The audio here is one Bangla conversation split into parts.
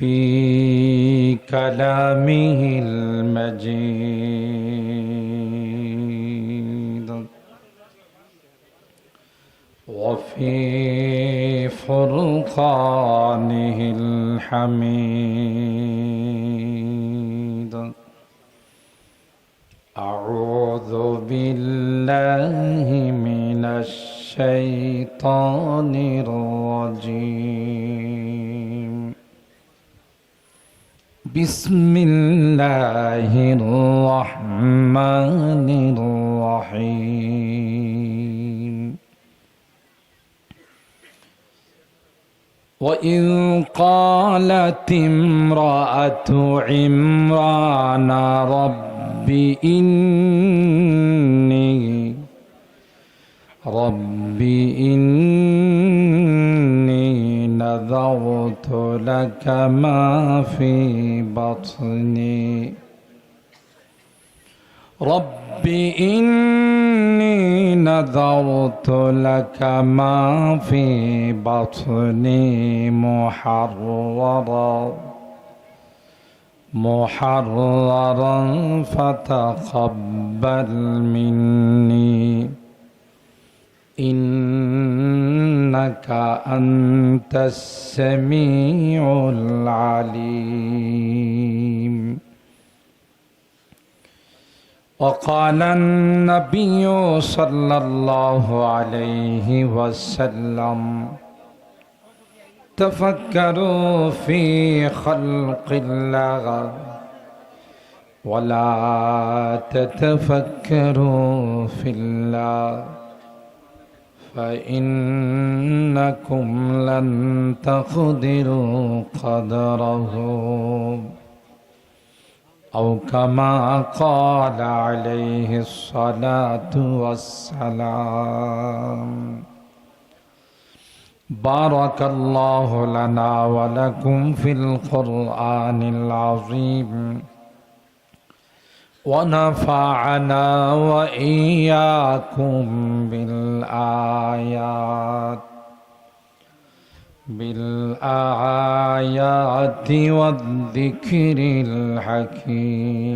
في كلامه المجيد. وفي فرقانه الحميد. أعوذ بالله من الشيطان الرجيم. بسم الله الرحمن الرحيم. وإذ قالت امرأة عمران رب إني رب إني نذرت لك ما في بطني رب إني نذرت لك ما في بطني محررا محررا فتقبل مني إنك أنت السميع العليم وقال النبي صلى الله عليه وسلم تفكروا في خلق الله ولا تتفكروا في الله فإنكم لن تقدروا قدره. أو كما قال عليه الصلاة والسلام بارك الله لنا ولكم في القرآن العظيم. ونفعنا وإياكم بالآيات بالآيات والذكر الحكيم.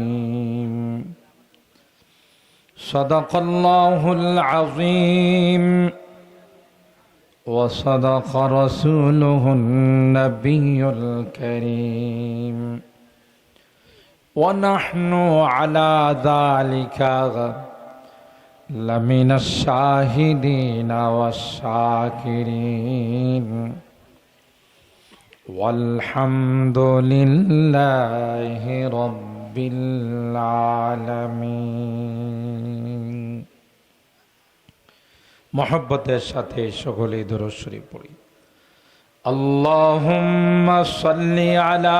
صدق الله العظيم وصدق رسوله النبي الكريم. ونحن على ذلك لمن الشاهدين والشاكرين والحمد لله رب العالمين মহব্বতের সাথে সকলে দরশ্বরী পড়ি اللهم صل على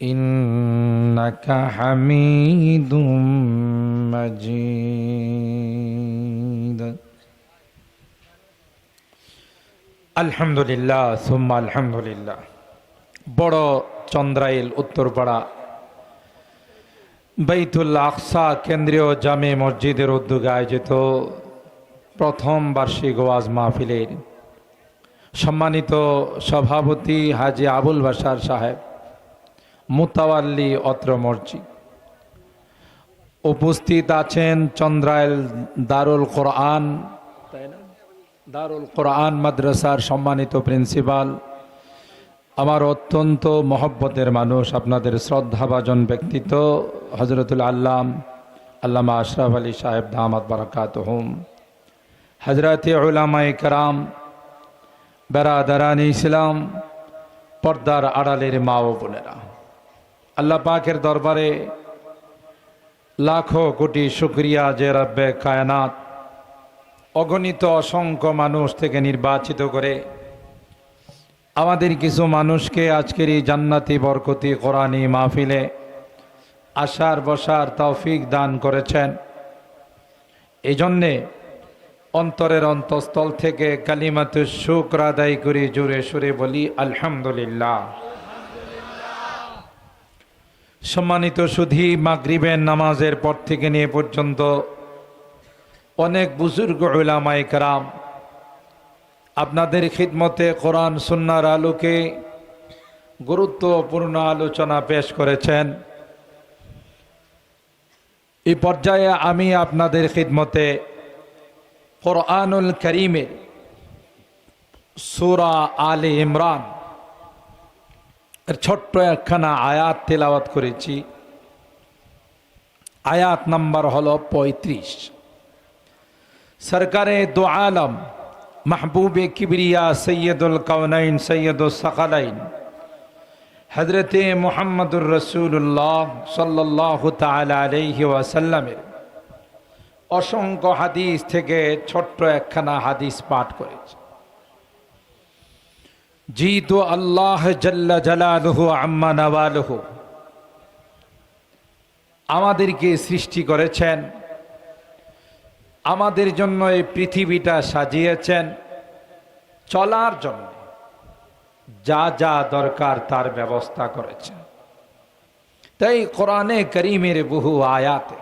إنك حميد مجيد আলহামদুলিল্লাহ সুম্মা আলহামদুলিল্লাহ বড় চন্দ্রাইল উত্তরপাড়া বাইতুল আকসা কেন্দ্রীয় জামে মসজিদের উদ্যোগে আয়োজিত প্রথম বার্ষিক ওয়াজ মাহফিলের সম্মানিত সভাপতি হাজি আবুল বাসার সাহেব মুতাওয়াল্লি অত্র মসজিদ। উপস্থিত আছেন চন্দ্রাইল দারুল কোরআন দারুল কোরআন মাদ্রাসার সম্মানিত প্রিন্সিপাল। আমার অত্যন্ত মহব্বতের মানুষ, আপনাদের শ্রদ্ধাভাজন ব্যক্তিত্ব হজরতুল আল্লাম, আল্লামা আশরাফ আলী সাহেব দামাত বারাকাত হুম হজরত কারাম বেড়া বেরাদারান ইসলাম, পর্দার আড়ালের মা ও বোনেরা। আল্লাহ পাকের দরবারে লাখো কোটি শুক্রিয়া যে রব্বে কায়নাত, অগণিত অসংখ্য মানুষ থেকে নির্বাচিত করে আমাদের কিছু মানুষকে আজকের এই জান্নাতি বরকতি কোরআনী মাহফিলে আসার বসার তৌফিক দান করেছেন। এই জন্যে অন্তরের অন্তঃস্থল থেকে কালিমাতে শুক্র আদায় করে জোরে সুরে বলি, আলহামদুলিল্লাহ। সম্মানিত সুধী মাগরিবের নামাজের পর থেকে নিয়ে পর্যন্ত অনেক বুজুর্গ ওলামাই কারাম আপনাদের খিদমতে কোরআন সুন্নার আলোকে গুরুত্বপূর্ণ আলোচনা পেশ করেছেন। এই পর্যায়ে আমি আপনাদের খিদমতে কোরআনুল করিমের সুরা আলে ইমরান এর ছোট্ট একখানা আয়াত তেলাওয়াত করেছি। আয়াত নাম্বার হলো পঁয়ত্রিশ। সরকারে দো আলম, মাহবুবে কিবরিয়া সৈয়দুল কৌনাইন সৈয়দুল সকালাইন হজরত মোহাম্মদুর রসুল্লাহ সাল্লাহ তালা আলহি ওয়াসাল্লামের অসংখ্য হাদিস থেকে ছোট্ট একখানা হাদিস পাঠ করেছে। জিতু আল্লাহ জল্লা জালালহু আম্মা নওয়ালহু আমাদেরকে সৃষ্টি করেছেন। আমাদের জন্য এই পৃথিবীটা সাজিয়েছেন। চলার জন্য যা যা দরকার তার ব্যবস্থা করেছেন। তাই কোরআনে করিমের বহু আয়াতে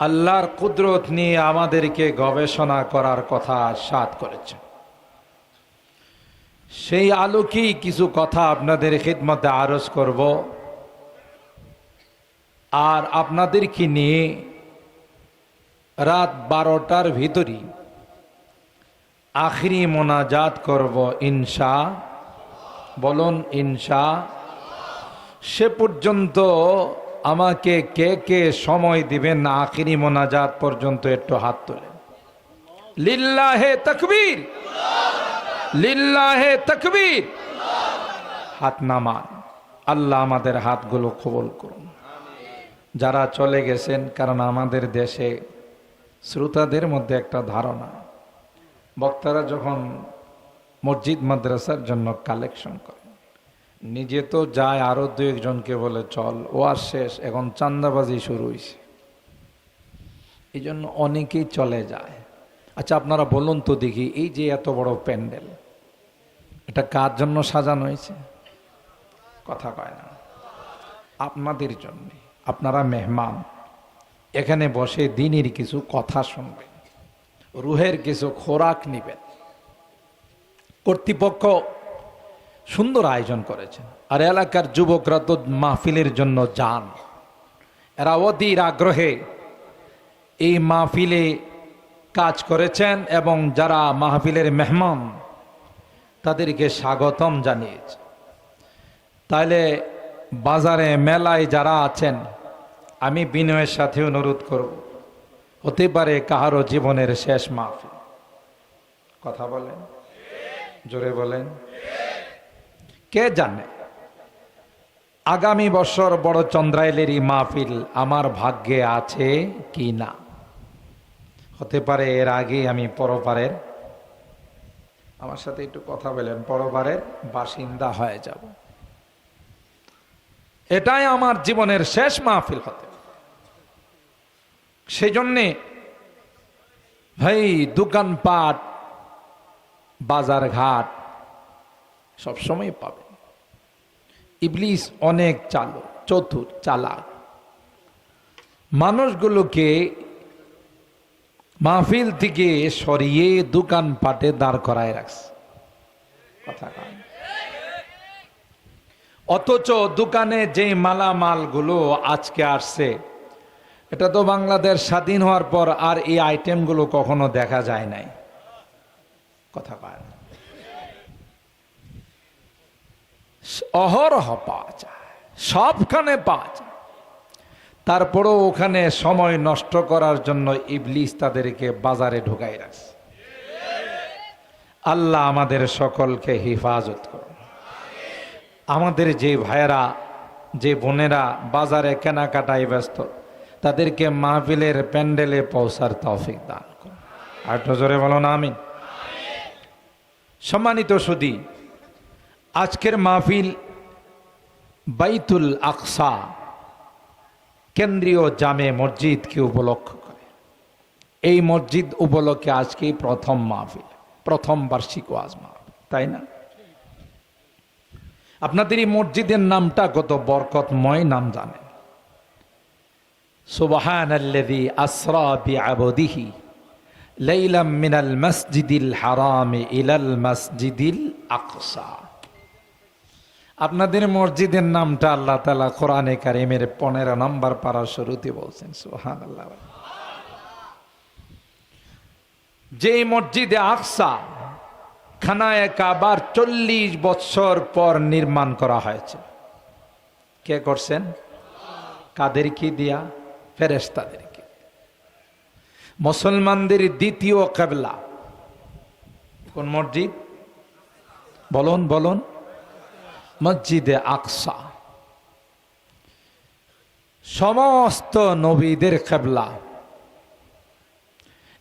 আল্লাহর কুদরত নিয়ে আমাদেরকে গবেষণা করার কথা সাত করেছেন। সেই আলোকেই কিছু কথা আপনাদের খিদমতে আরজ করব। আর আপনাদেরকে নিয়ে রাত বারোটার ভিতরই আখরি মোনাজাত করব ইনশা। বলুন, ইনশা। সে পর্যন্ত আমাকে কে কে সময় দিবেন না আখিরি মোনাজাত পর্যন্ত একটু হাত তোলেন। লিল্লাহে তকবীর। লিল্লাহে তকবীর। হাত নামান। আল্লাহ আমাদের হাতগুলো কবল করুন। যারা চলে গেছেন, কারণ আমাদের দেশে শ্রোতাদের মধ্যে একটা ধারণা। বক্তারা যখন মসজিদ মাদ্রাসার জন্য কালেকশন করে নিজে তো যায় আরও দু একজনকে বলে, চল, ও আর শেষ, এখন চান্দাবাজি শুরু হয়েছে এই জন্য অনেকেই চলে যায়। আচ্ছা আপনারা বলুন তো দেখি, এই যে এত বড় প্যান্ডেল এটা কার জন্য সাজানো হয়েছে? কথা কয় না। আপনাদের জন্য। আপনারা মেহমান। এখানে বসে দিনের কিছু কথা শুনবেন। রুহের কিছু খোরাক নিবেন। কর্তৃপক্ষ সুন্দর আয়োজন করেছেন। আর এলাকার যুবকরা তো মাহফিলের জন্য যান। এরা অধীর আগ্রহে এই মাহফিলে কাজ করেছেন এবং যারা মাহফিলের মেহমান তাদেরকে স্বাগতম জানিয়েছে। তাইলে বাজারে মেলায় যারা আছেন, আমি বিনয়ের সাথে অনুরোধ করব, হতে পারে কাহারও জীবনের শেষ মাহফিল। কথা বলেন? জোরে বলেন? কে জানে? আগামী বছর বড় চন্দ্রাইলেরই মাহফিল আমার ভাগ্যে আছে কি না? হতে পারে এর আগে আমি পরপারের আমার সাথে একটু কথা বলেন, পরবারের বাসিন্দা হয়ে যাব। এটাই আমার জীবনের শেষ মাহফিল হতে। সেই জন্যে ভাই, দোকানপাট বাজার ঘাট সবসময় পাবে ইবলিস অনেক চালু চতুর, চালাক। মানুষগুলোকে মাহফিল থেকে সরিয়ে দোকানপাটে দাঁড় করায় রাখছে। কথা অথচ দোকানে যে মালামালগুলো আজকে আসছে, এটা তো বাংলাদেশ স্বাধীন হওয়ার পর আর এই আইটেমগুলো কখনো দেখা যায় নাই। কথা কয়। অহরহ পাওয়া যায়, সবখানে পাওয়া যায়। তারপরেও ওখানে সময় নষ্ট করার জন্য ইবলিস তাদেরকে বাজারে ঢুকাই রাখছে। আল্লাহ আমাদের সকলকে হেফাজত করুন। আমাদের যে ভাইয়েরা, যে বোনেরা বাজারে কেনাকাটায় ব্যস্ত, তাদেরকে মাহফিলের প্যান্ডেলে পৌঁছার তৌফিক দান করুন। আর জোরে বলো না আমি সম্মানিত সুদী, আজকের মাহফিল বাইতুল আকসা কেন্দ্রীয় জামে মসজিদকে উপলক্ষ করে। এই মসজিদ উপলক্ষে আজকেই প্রথম মাহফিল, প্রথম বার্ষিক ওয়াজ মাহফিল, তাই না? আপনাদের এই মসজিদের নামটা কত বরকতময় নাম জানেন? সুবহান মিনাল মসজিদিল হারামে মসজিদিল আপনাদের মসজিদের নামটা আল্লাহ তালা কোরআনে কারিমের পনেরো নম্বর পারা শুরুতে বলছেন সুহান আল্লাহ যে মসজিদে আকসা খানায় কাবার চল্লিশ বছর পর নির্মাণ করা হয়েছে, কে করছেন? কাদের কি দিয়া? ফেরেস্তাদেরকে মুসলমানদের দ্বিতীয় কেবলা কোন মসজিদ? বলুন বলুন। মসজিদে আকসা। সমস্ত নবীদের খেবলা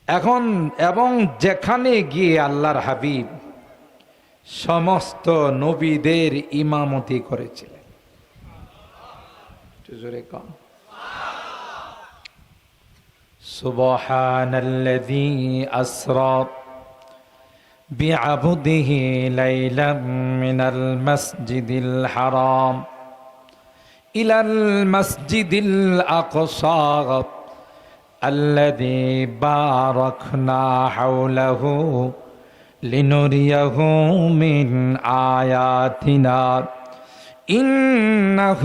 এখন এবং যেখানে গিয়ে আল্লাহর হাবিব সমস্ত নবীদের ইমামতি করেছিলেন। জোরে কম। بعبده ليلا من المسجد الحرام إلى المسجد الأقصى الذي باركنا حوله لنريه من آياتنا إنه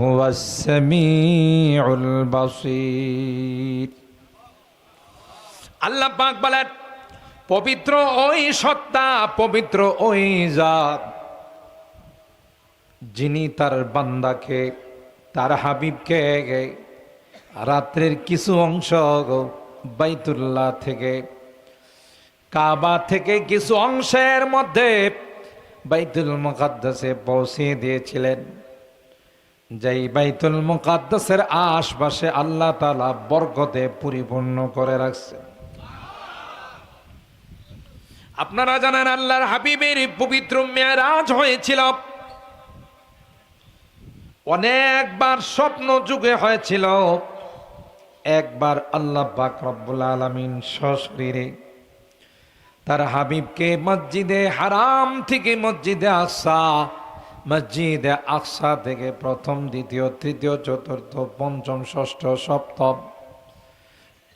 هو السميع البصير الله পাক বলেন পবিত্র ওই সত্তা, পবিত্র ওই জাত। যিনি তার বান্দাকে, তার হাবিবকে রাত্রের কিছু অংশ বাইতুল্লাহ থেকে, কাবা থেকে কিছু অংশের মধ্যে বাইতুল মুকাদ্দাসে পৌঁছে দিয়েছিলেন। যেই বাইতুল মুকাদ্দাসের আশপাশে আল্লাহ তালা বরকতে পরিপূর্ণ করে রাখছে আপনারা জানেন আল্লাহর হাবিবের পবিত্র মেয়ারাজ হয়েছিল। অনেকবার স্বপ্ন যুগে হয়েছিল। একবার আল্লাহ পাক রব্বুল আলমিন সশরীরে তার হাবিবকে মসজিদে হারাম থেকে মসজিদে আসা, মসজিদে আকসা থেকে প্রথম, দ্বিতীয়, তৃতীয়, চতুর্থ, পঞ্চম, ষষ্ঠ, সপ্তম।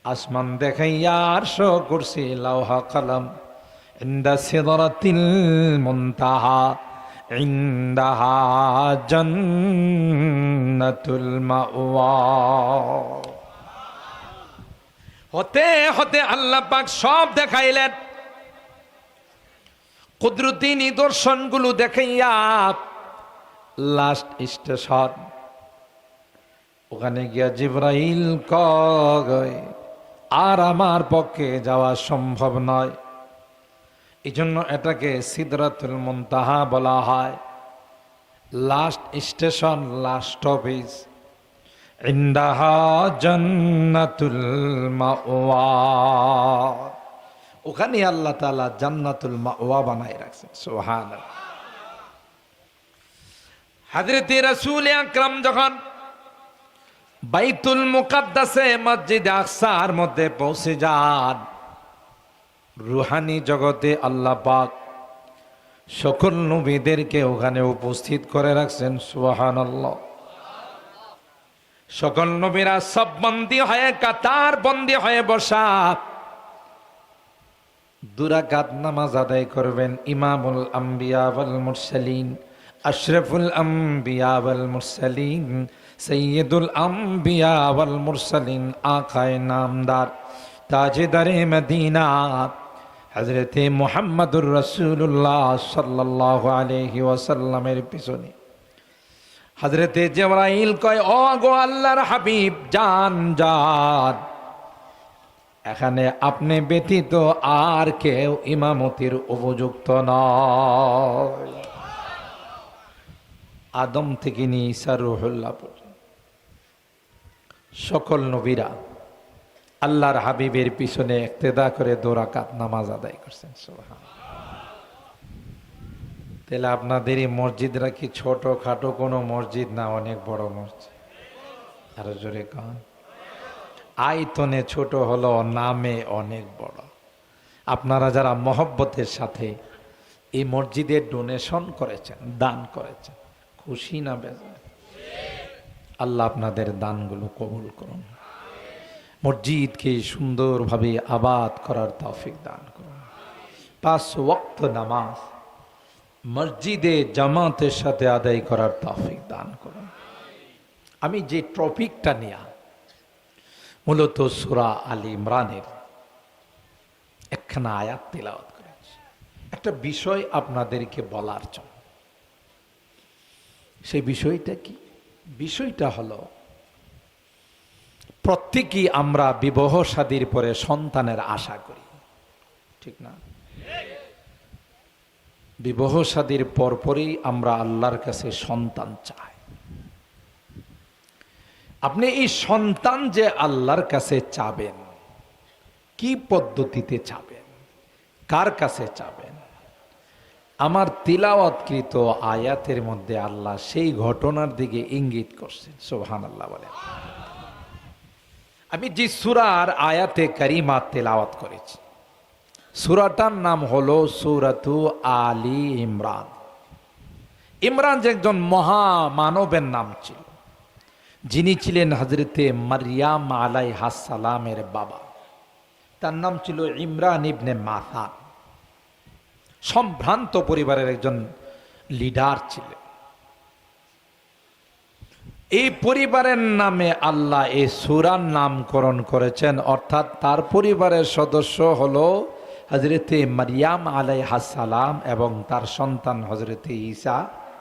আসমান দেখাইয়া আরশ কুরসি, লাউহা কলম হতে হতে আল্লাহ পাক সব দেখাইলেন। কুদরতি নিদর্শনগুলো দেখাইয়া লাস্ট স্টেশন ওখানে গিয়া জিব্রাইল কয়, আর আমার পক্ষে যাওয়া সম্ভব নয়। এই জন্য এটাকে সিদরাতুল মুনতাহা বলা হয়। লাস্ট স্টেশন লাস্ট অফিস জান্নাতুল ওখানে আল্লাহ তাআলা জান্নাতুল মাওয়া বানাই রাখছেন। সুবহানাল্লাহ। হযরত রাসূল আকরাম যখন বাইতুল মুকাদ্দাসে মসজিদ আকসার মধ্যে পৌঁছে যান রুহানি জগতে আল্লাহ পাক সকল নবীদেরকে ওখানে উপস্থিত করে রাখছেন সুহান সকল নবীরা সব বন্দি হয়ে, কাতার বন্দি হয়ে বসা। দুরাকাত নামাজ আদায় করবেন ইমামুল আম্বিয়া ওয়াল মুরসালিন, আশরাফুল আম্বিয়া ওয়াল মুরসালিন, সৈয়দুল আম্বিয়া ওয়াল মুরসালিন, আখায় নামদার, তাজেদারে মদিনা। হজরতে মোহাম্মদুর রসুল্লাহ সাল্লাহ আলহি ওয়াসাল্লামের পিছনে। হজরতে জেবরাইল কয়, ও গো আল্লাহর হাবিব যান যান এখানে আপনি ব্যতীত আর কেউ ইমামতির উপযুক্ত নয়। আদম থেকে নিয়ে সকল নবীরা আল্লাহর হাবিবের পিছনে একতেদা করে দোরাকাত নামাজ আদায় করছেন সুবহান তাহলে আপনাদের এই মসজিদরা কি ছোট খাটো কোনো মসজিদ না অনেক বড় মসজিদ? আরও জোরে কন। আয়তনে ছোট হলো নামে অনেক বড়। আপনারা যারা মহব্বতের সাথে এই মসজিদের ডোনেশন করেছেন, দান করেছেন, খুশি না বেজা আল্লাহ আপনাদের দানগুলো কবুল করুন। মসজিদকে সুন্দরভাবে আবাদ করার তৌফিক দান করুন। পাঁচ ওয়াক্ত নামাজ মসজিদে জামাতের সাথে আদায় করার তৌফিক দান করুন। আমি যে টপিকটা নিয়ে মূলত সুরা আলী ইমরানের একখানা আয়াত তেলাওয়াত করেছি, একটা বিষয় আপনাদেরকে বলার জন্য। সেই বিষয়টা কি? বিষয়টা হলো প্রত্যেকেই আমরা বিবাহ শাদীর পরে সন্তানের আশা করি। ঠিক না? বিবাহ শাদীর পরপরই আমরা আল্লাহর কাছে সন্তান চাই। আপনি এই সন্তান যে আল্লাহর কাছে চাবেন, কি পদ্ধতিতে চাবেন? কার কাছে চাবেন? আমার তিলাওয়াতকৃত আয়াতের মধ্যে আল্লাহ সেই ঘটনার দিকে ইঙ্গিত করছেন। সোহান আল্লাহ বলেন আমি যে সুরার আয়াতে কারিমা তেলাওয়াত করেছি, সুরাটার নাম হলো সুরাতু আলী ইমরান। ইমরান যে একজন মহামানবের নাম ছিল, যিনি ছিলেন হজরতে মারিয়াম আলাই হাসালামের বাবা। তার নাম ছিল ইমরান ইবনে মাথান। সম্ভ্রান্ত পরিবারের একজন লিডার ছিলেন। এই পরিবারের নামে আল্লাহ এই সুরার নামকরণ করেছেন। অর্থাৎ তার পরিবারের সদস্য হল হজরতে মারিয়াম আলাই হাসালাম এবং তার সন্তান হজরতে ঈসা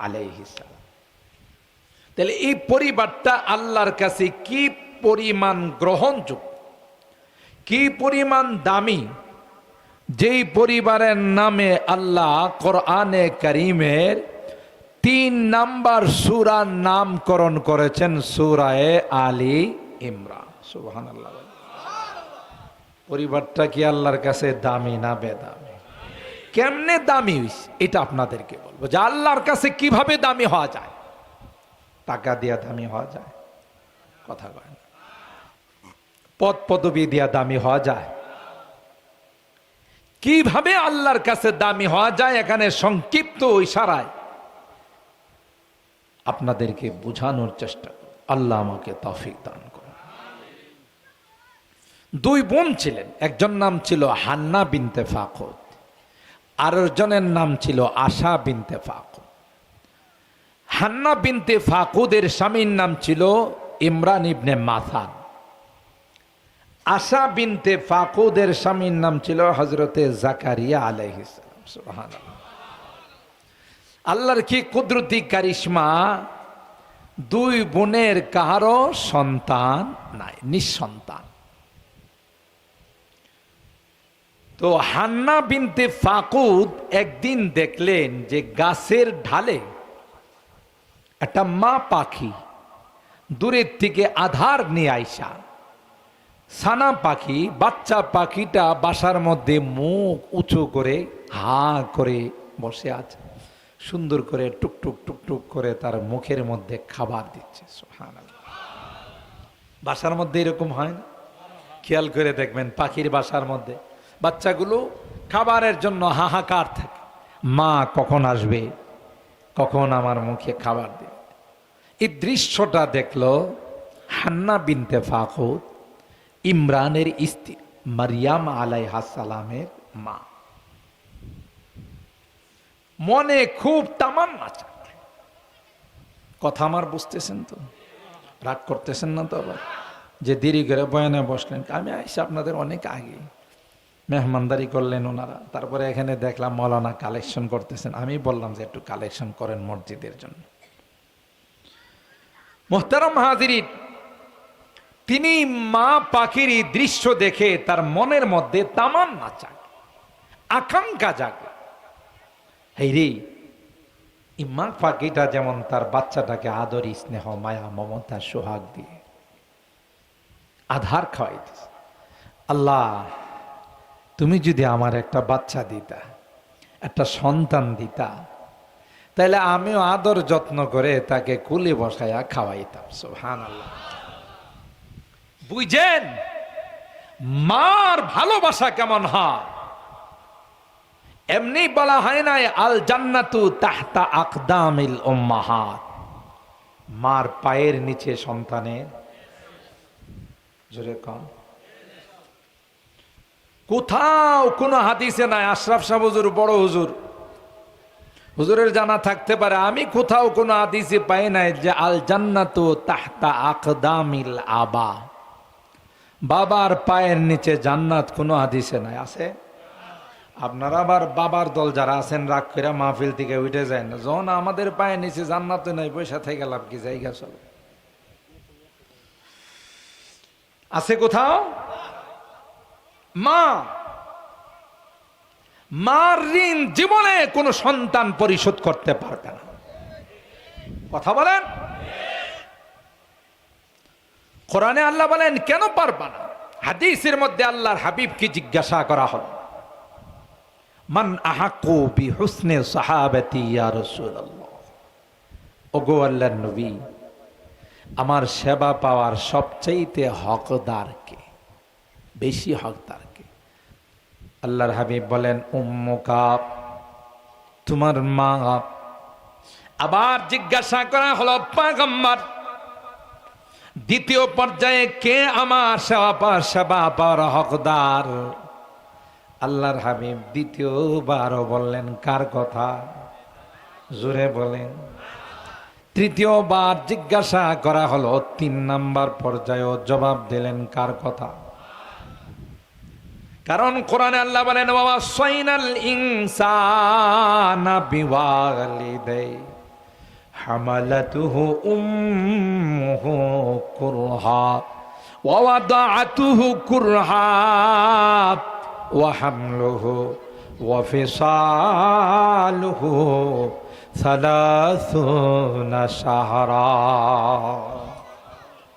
আলাই সালাম। তাহলে এই পরিবারটা আল্লাহর কাছে কি পরিমাণ গ্রহণযোগ্য, কি পরিমাণ দামি, যেই পরিবারের নামে আল্লাহ কোরআনে করিমের তিন নাম্বার সুরার নামকরণ করেছেন সুরায়ে আলী ইমরান। সুবহান আল্লাহ পরিবারটা কি আল্লাহর কাছে দামি না বেদামি? কেমনে দামি এটা আপনাদেরকে বলব যে আল্লাহর কাছে কীভাবে দামি হওয়া যায়? টাকা দিয়া দামি হওয়া যায়? কথা কয় পদ পদবি দিয়া দামি হওয়া যায়? কীভাবে আল্লাহর কাছে দামি হওয়া যায়? এখানে সংক্ষিপ্ত ইশারায় আপনাদেরকে বোঝানোর চেষ্টা আল্লাহ আমাকে তফিক দান করুন। দুই বোন ছিলেন। একজন নাম ছিল হান্না বিনতে ফাকুদ আর জনের নাম ছিল আশা বিনতে ফাকুদ হান্না বিনতে ফাকুদের স্বামীর নাম ছিল ইমরান ইবনে মাথান। আশা বিনতে ফাকুদের স্বামীর নাম ছিল হজরতে জাকারিয়া সুবহান আল্লাহর কি কুদরতি কারিশমা? দুই বোনের কাহারও সন্তান নাই, নিঃসন্তান। তো হান্না বিনতে ফাকুদ একদিন দেখলেন যে গাছের ঢালে একটা মা পাখি দূরের থেকে আধার নিয়ে আইসা। সানা পাখি, বাচ্চা পাখিটা বাসার মধ্যে মুখ উঁচু করে হা করে বসে আছে। সুন্দর করে টুকটুক টুকটুক করে তার মুখের মধ্যে খাবার দিচ্ছে, সুবহানাল্লাহ। বাসার মধ্যে এরকম হয় না? খেয়াল করে দেখবেন পাখির বাসার মধ্যে বাচ্চাগুলো খাবারের জন্য হাহাকার থাকে। মা কখন আসবে? কখন আমার মুখে খাবার দেবে? এই দৃশ্যটা দেখল হান্না বিনতে ফাকুদ ইমরানের স্ত্রী মারিয়াম আলাই সালামের মা। মনে খুব তামান্না চায়। কথা আমার বুঝতেছেন তো? রাগ করতেছেন না তো আবার? যে দেরি করে বয়ানে বসলেন আমি আইসি আপনাদের অনেক আগে। মেহমানদারি করলেন ওনারা। তারপরে এখানে দেখলাম মৌলানা কালেকশন করতেছেন। আমি বললাম যে একটু কালেকশন করেন মসজিদের জন্য। মোহতারাম হাজিরিন, তিনি মা পাখির দৃশ্য দেখে তার মনের মধ্যে তামান্না জাগে আকাঙ্ক্ষা জাগে। এই রে এই মা পাখিটা যেমন তার বাচ্চাটাকে আদরি, স্নেহ, মায়া, মমতা, সোহাগ দিয়ে আধার খাওয়াইতেছে। আল্লাহ, তুমি যদি আমার একটা বাচ্চা দিতা, একটা সন্তান দিতা তাহলে আমিও আদর যত্ন করে তাকে কুলে বসাইয়া খাওয়াইতাম সোহান আল্লাহ বুঝেন মার ভালোবাসা কেমন হয়? এমনি বলা হয় নাই আল জান্নাতু তাহতা আকদামিল উম্মাহাত। মার পায়ের নিচে সন্তানের। জোরে কম। কোথাও কোনো হাদিসে নাই, আশরাফ সাহ হুজুর বড় হুজুর। হুজুরের জানা থাকতে পারে, আমি কোথাও কোনো হাদিসে পাই নাই যে আল জান্নাতু তাহতা আকদামিল আবা। বাবার পায়ের নিচে জান্নাত কোনো হাদিসে নাই, আছে? আপনারা আবার বাবার দল যারা আছেন, রাগ করে মাহফিল থেকে উঠে যায় না যখন আমাদের পায়ে নিচে জান্নাত নাই, পয়সা থেকে লাভ কি? জায়গা চল। আছে কোথাও? মা! মার ঋণ জীবনে কোনো সন্তান পরিশোধ করতে পারবে না। কথা বলেন? কোরআনে আল্লাহ বলেন, কেন পারবা না? হাদিসের মধ্যে আল্লাহর হাবিবকে জিজ্ঞাসা করা হল। মান আহাকু বি হুসনে সাহাবাতি ইয়া ওগো আল্লাহর নবী, আমার সেবা পাওয়ার সবচাইতে হকদার কে? বেশি হকদার কে? আল্লাহর হাবিব বলেন উম্মুকা তোমার মা। আবার জিজ্ঞাসা করা হলো, পাগম্বর, দ্বিতীয় পর্যায়ে কে আমার সেবা পাওয়ার সেবা পাওয়ার হকদার? আল্লাহর হাবিব দ্বিতীয়বারও বললেন, কার কথা? জোরে বলেন। তৃতীয়বার জিজ্ঞাসা করা হলো, তিন নাম্বার পর্যায়ে জবাব দিলেন, কার কথা? কারণ কোরআনে আল্লাহ বলেন বাবা সৈনাল ইনসানা বিওয়ালি দেয় হামালাতুহু উম্মুহু কুরহা ওয়াদাআতুহু কুরহা। وحمله وفصاله ثلاثون شهرا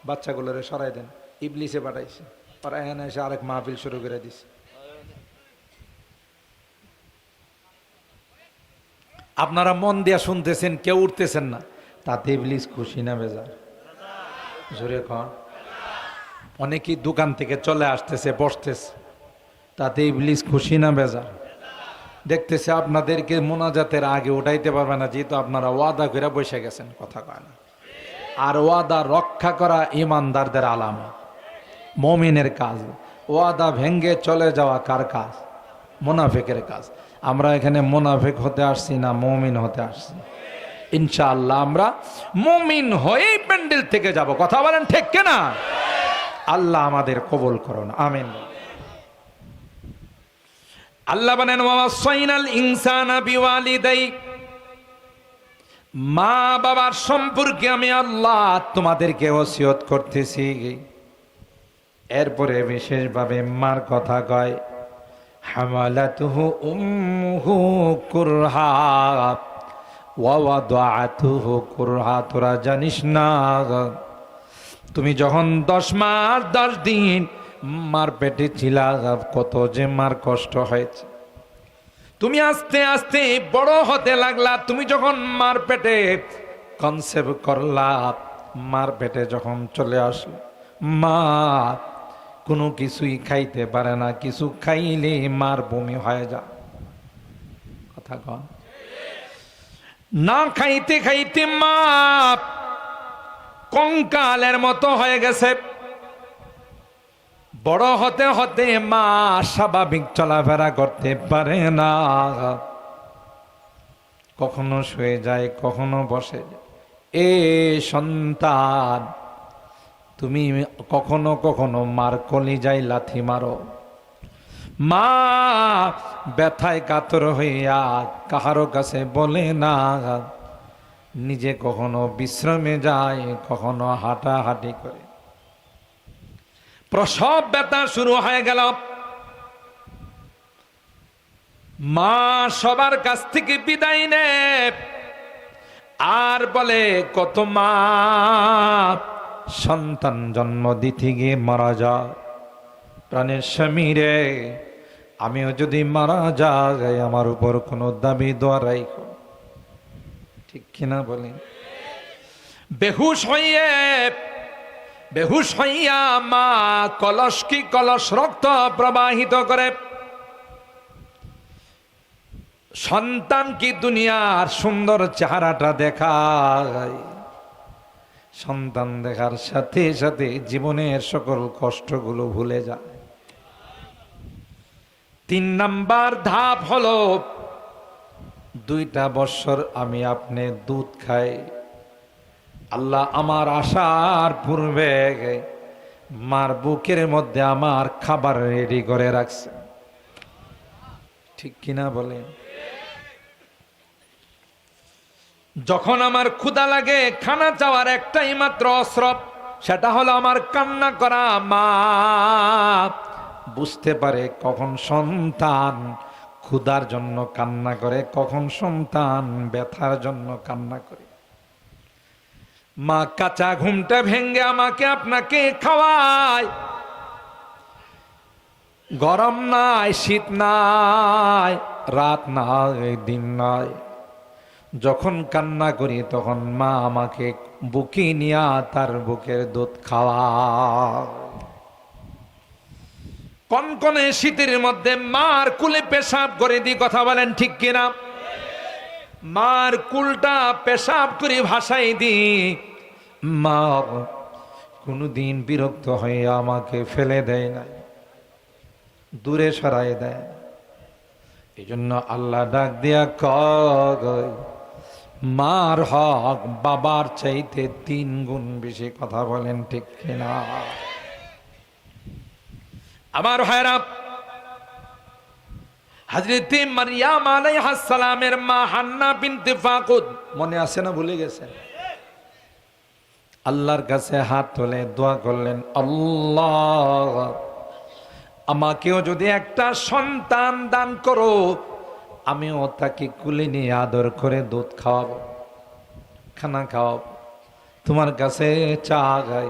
বাচ্চাগুলোরে সরাই দেন ইবলিসে পাঠাইছে আর এখানে এসে আরেক মাহফিল শুরু করে দিছে আপনারা মন দিয়া শুনতেছেন কেউ উঠতেছেন না তাতে ইবলিস খুশি না বেজার জোরে কন অনেকেই দোকান থেকে চলে আসতেছে বসতেছে তাতে ইবলিস খুশি না বেজার? দেখতেছে আপনাদেরকে মোনাজাতের আগে উঠাইতে পারবে না, যেহেতু আপনারা ওয়াদা করে বসে গেছেন, কথা কয় না। আর ওয়াদা রক্ষা করা ইমানদারদের আলামত। মমিনের কাজ, ওয়াদা ভেঙ্গে চলে যাওয়া কার কাজ? মোনাফেকের কাজ। আমরা এখানে মোনাফেক হতে আসছি না, মমিন হতে আসছি। ইনশাআল্লাহ আমরা মমিন হয়েই প্যান্ডেল থেকে যাব। কথা বলেন ঠিক কেনা? আল্লাহ আমাদের কবল করুন, আমিন। আল্লাহ বলেন ওয়াসাইনাল ইনসানা বিওয়ালিদাই। মা বাবার সম্পর্কে আমি আল্লাহ তোমাদেরকে ওসিয়ত করতেছি। এরপরে বিশেষভাবে মার কথা কয়, হামালাতুহু উম্মুহু কুরহা ওয়াওয়াদাতুহু কুরহা। তোরা জানিস না? তুমি যখন দশ মাস, দশ দিন মার পেটে ছিলা কত যে মার কষ্ট হয়েছে। তুমি আস্তে আস্তে বড় হতে লাগলা, তুমি যখন মার পেটে কনসেপ্ট করলা, মার পেটে যখন চলে আসলো, মা, কোনো কিছুই খাইতে পারে না, কিছু খাইলে মার বমি হয়ে যা কথা কন। না খাইতে খাইতে মা কঙ্কালের মতো হয়ে গেছে। বড় হতে হতে মা স্বাভাবিক চলাফেরা করতে পারে না। কখনো শুয়ে যায়, কখনো বসে। এ সন্তান, তুমি কখনো কখনো মার কলি যাই লাথি মারো। মা ব্যথায় কাতর হইয়া কাহারো কাছে বলে না। নিজে কখনো বিশ্রামে যায়, কখনো হাঁটাহাঁটি করে। প্রসব ব্যথা শুরু হয়ে গেল। মা সবার কাছ থেকে বিদায় নে আর বলে, কত মা, সন্তান জন্ম দিতে গিয়ে মারা যায় প্রাণের স্বামী রে আমিও যদি মারা যাই, আমার উপর কোনো দাবি দোয়ারাই ঠিক কিনা বলেন? বেহুশ হইয়ে বেহুশ হইয়া মা কলস কি কলস রক্ত প্রবাহিত করে? সন্তান কি দুনিয়ার সুন্দর চেহারাটা দেখায়? সন্তান দেখার সাথে সাথে জীবনের সকল কষ্টগুলো ভুলে যায়। তিন নাম্বার ধাপ হলো, দুইটা বৎসর আমি আপনি দুধ খাই। আল্লাহ আমার আসার পূর্বে মার বুকের মধ্যে আমার খাবার রেডি করে রাখছে। ঠিক কিনা বলেন? যখন আমার ক্ষুধা লাগে, খানা চাওয়ার একটাই মাত্র অস্রব সেটা হলো আমার কান্না করা মা। বুঝতে পারে কখন সন্তান ক্ষুধার জন্য কান্না করে, কখন সন্তান ব্যথার জন্য কান্না করে। মা কাঁচা ঘুমটা ভেঙ্গে আমাকে আপনাকে খাওয়ায়। গরম নাই, শীত নাই, রাত নাই, দিন নাই। যখন কান্না করি তখন মা আমাকে বুকে নিয়া তার বুকের দুধ খাওয়া কনকনে শীতের মধ্যে মার কুলে পেশাব করে দি কথা বলেন ঠিক কিনা? মার কুলটা পেশাব করে ভাসাই দি। মা কোনোদিন বিরক্ত হয়ে আমাকে ফেলে দেয় না দূরে সরাই দেয় এই জন্য আল্লাহ ডাক দিয়া কয়, মার হক বাবার চাইতে তিন গুণ বেশি কথা বলেন ঠিক কিনা? আমার ভাইরা হাজরত মারিয়াম আলাইহাস সালামের মা হান্না বিনতে ফাকুদ। মনে আছে না ভুলে গেছেন আল্লাহর কাছে হাত তুলে দোয়া করলেন আল্লাহ আমাকেও যদি একটা সন্তান দান করো আমিও তাকে কুলে নিয়ে আদর করে দুধ খাওয়াবো খানা খাওয়াবো। তোমার কাছে চা গাই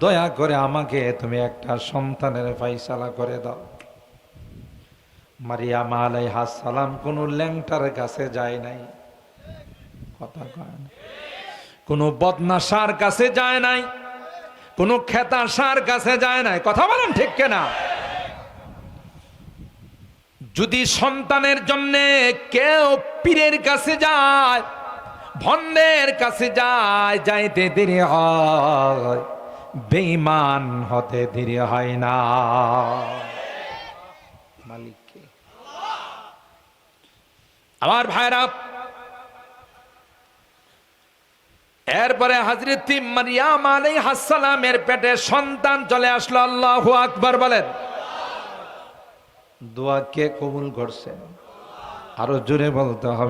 দয়া করে আমাকে তুমি একটা সন্তানের ফাইসালা করে দাও। মারিয়াম আলাইহাস সালাম কোনো ল্যাংটার কাছে যায় নাই। কথা কয় কোনো বদনাশার কাছে যায় নাই, কোনো খেতাশার কাছে যায় নাই। কথা বলেন ঠিক কেনা? যদি সন্তানের জন্য কেউ পীরের কাছে যায় ভন্ডের কাছে যায়, যাইতে দেরি হয়, বেঈমান হতে দেরি হয় না। আমার ভাইরা এরপরে হাজরিতি মারিয়াম আলাই হাসালামের পেটে সন্তান চলে আসলো, আল্লাহ আকবর বলেন। দোয়া কে কবুল করছেন আরও জোরে বলতে হবে।